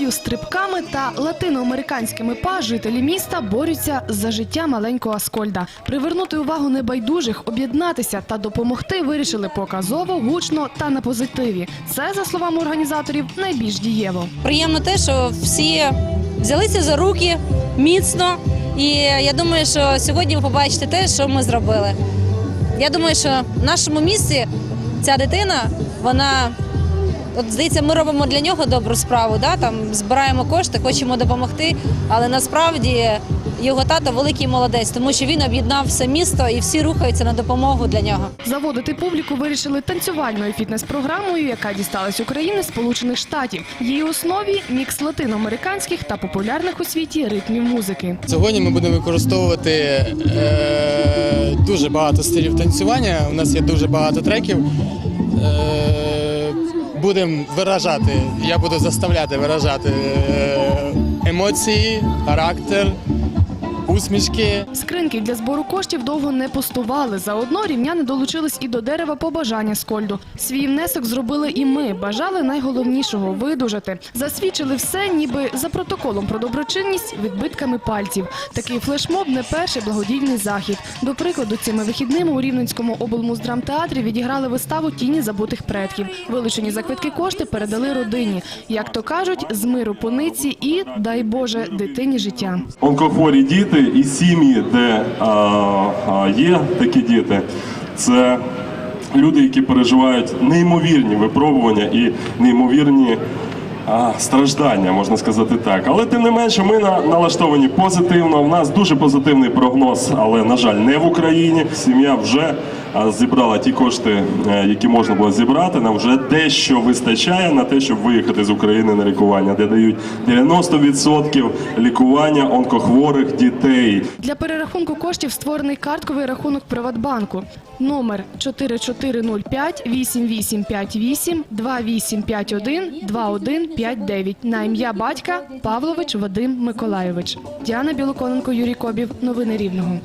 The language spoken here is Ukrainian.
ходьбою, стрибками та латиноамериканськими па жителі міста борються за життя маленького Аскольда. Привернути увагу небайдужих, об'єднатися та допомогти вирішили показово, гучно та на позитиві. Це, за словами організаторів, найбільш дієво. Приємно те, що всі взялися за руки міцно. І я думаю, що сьогодні ви побачите те, що ми зробили. Я думаю, що в нашому місті ця дитина, вона от здається, ми робимо для нього добру справу. Да? Там збираємо кошти, хочемо допомогти. Але насправді його тато великий молодець, тому що він об'єднав все місто і всі рухаються на допомогу для нього. Заводити публіку вирішили танцювальною фітнес-програмою, яка дісталась України Сполучених Штатів. Її основі мікс латиноамериканських та популярних у світі ритмів музики. Сьогодні ми будемо використовувати е, дуже багато стилів танцювання. У нас є дуже багато треків. Е, будемо виражати, я буду заставляти виражати емоції, характер, усмішки. Скриньки для збору коштів довго не пустували. Заодно рівняни долучились і до дерева побажання Скольду. Свій внесок зробили і ми. Бажали найголовнішого видужати. Засвідчили все, ніби за протоколом про доброчинність відбитками пальців. Такий флешмоб не перший благодійний захід. До прикладу, цими вихідними у Рівненському облмуздрамтеатрі відіграли виставу Тіні забутих предків. Вилучені за квитки кошти передали родині. Як то кажуть, з миру пониці і дай Боже дитині життя. онкохворі діти і сім'ї, де є такі діти, це люди, які переживають неймовірні випробування і неймовірні страждання, можна сказати так. Але тим не менше, ми на, налаштовані позитивно. У нас дуже позитивний прогноз, але на жаль, не в Україні. Сім'я вже зібрала ті кошти, е, які можна було зібрати. Нам вже дещо вистачає на те, щоб виїхати з України на лікування, де дають 90% лікування онкохворих дітей. Для перерахунку коштів створений картковий рахунок Приватбанку. Номер 4405 8858 2851 2159 на ім'я батька Павлович Вадим Миколайович. Діана Білоконенко, Юрій Кобів. Новини Рівного.